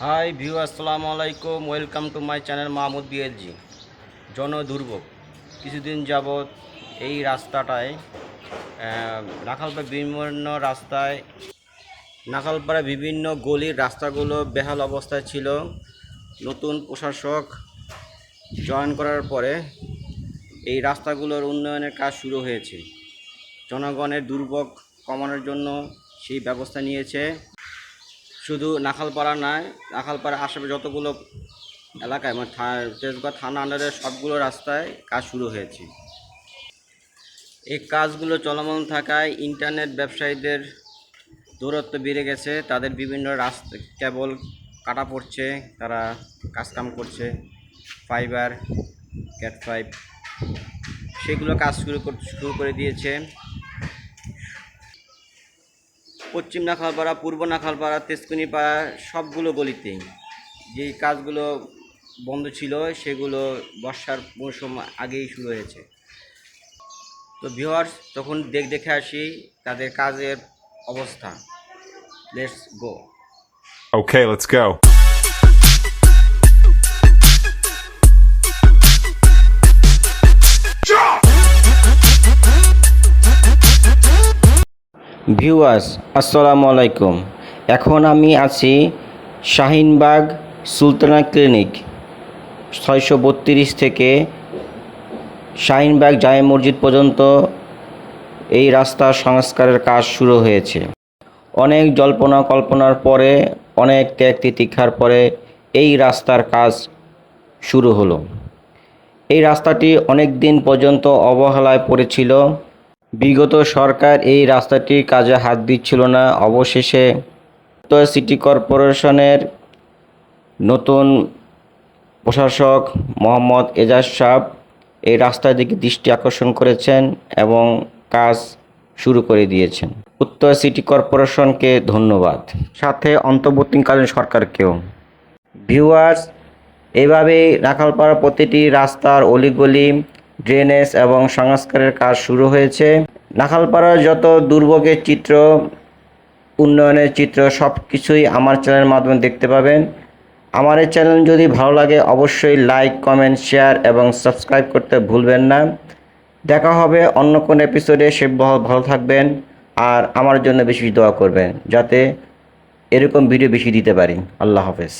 High view আসসালামু আলাইকুম welcome to my channel Mahmud BLG জন দুর্ভোগ কিছুদিন যাবৎ এই রাস্তাটায় নাখালপাড়া বিভিন্ন রাস্তায় নাখালপাড়া বিভিন্ন গলির রাস্তাগুলো বেহাল অবস্থায় ছিল। নতুন প্রশাসক জয়েন করার পরে এই রাস্তাগুলোর উন্নয়নের কাজ শুরু হয়েছে। জনগণের দুর্ভোগ কমানোর জন্য সেই ব্যবস্থা নিয়েছে। শুধু নাখালপাড়া নয় নাখালপাড়া আশেপাশে যতগুলো এলাকায় মানে থা- তেজগাঁ থানা আন্ডারের সবগুলো রাস্তায় কাজ শুরু হয়েছে। এই কাজগুলো চলমান থাকায় ইন্টারনেট ব্যবসায়ীদের দূরত্ব বেড়ে গেছে, তাদের বিভিন্ন রাস্তা, কেবল কাটা পড়ছে, তারা কাজকাম করছে, ফাইবার, ক্যাট ফাইভ সেগুলো কাজ শুরু শুরু করে দিয়েছে। পশ্চিম নাখালপাড়া পূর্ব নাখালপাড়া তেজকুনিপাড়া সবগুলো গলিতেই যে কাজগুলো বন্ধ ছিল সেগুলো বর্ষার মৌসুম আগেই শুরু হয়েছে। তো ভিওয়ার্স তখন দেখ দেখে আসি তাদের কাজের অবস্থা। Let's go Okay, let's go. Viewers, আসসালামু আলাইকুম। এখন আমি আছি শাহিনবাগ সুলতানা ক্লিনিক, ছয়শো বত্রিশ থেকে শাহিনবাগ জামে মসজিদ পর্যন্ত এই রাস্তার সংস্কারের কাজ শুরু হয়েছে। অনেক জল্পনা কল্পনার পরে, অনেক ত্যাগ তিতিক্ষার পরে এই রাস্তার কাজ শুরু হলো। এই রাস্তাটি অনেক দিন পর্যন্ত অবহেলায় পড়েছিল। বিগত সরকার এই রাস্তাটির কাজে হাত দিচ্ছিল না। অবশেষে উত্তর সিটি কর্পোরেশনের নতুন প্রশাসক মোহাম্মদ এজাজ সাহ এই রাস্তার দিকে দৃষ্টি আকর্ষণ করেছেন এবং কাজ শুরু করে দিয়েছেন। উত্তর সিটি কর্পোরেশনকে ধন্যবাদ। সাথে অন্তর্বর্তীকালীন সরকারকেও। ভিউয়ার্স এইভাবে রাখালপাড়ার প্রতিটি রাস্তার অলিগলি, ড্রেনেজ এবং সংস্কারের কাজ শুরু হয়েছে। নাখালপাড়ার যত দুর্ভোগের চিত্র, উন্নয়নের চিত্র, সব কিছুই আমার চ্যানেলের মাধ্যমে দেখতে পাবেন। আমার এই চ্যানেল যদি ভালো লাগে, অবশ্যই লাইক কমেন্ট শেয়ার এবং সাবস্ক্রাইব করতে ভুলবেন না। দেখা হবে অন্য কোন এপিসোডে সে ভালো থাকবেন আর আমার জন্য বেশি দোয়া করবেন, যাতে এরকম ভিডিও বেশি দিতে পারি। আল্লাহ হাফেজ।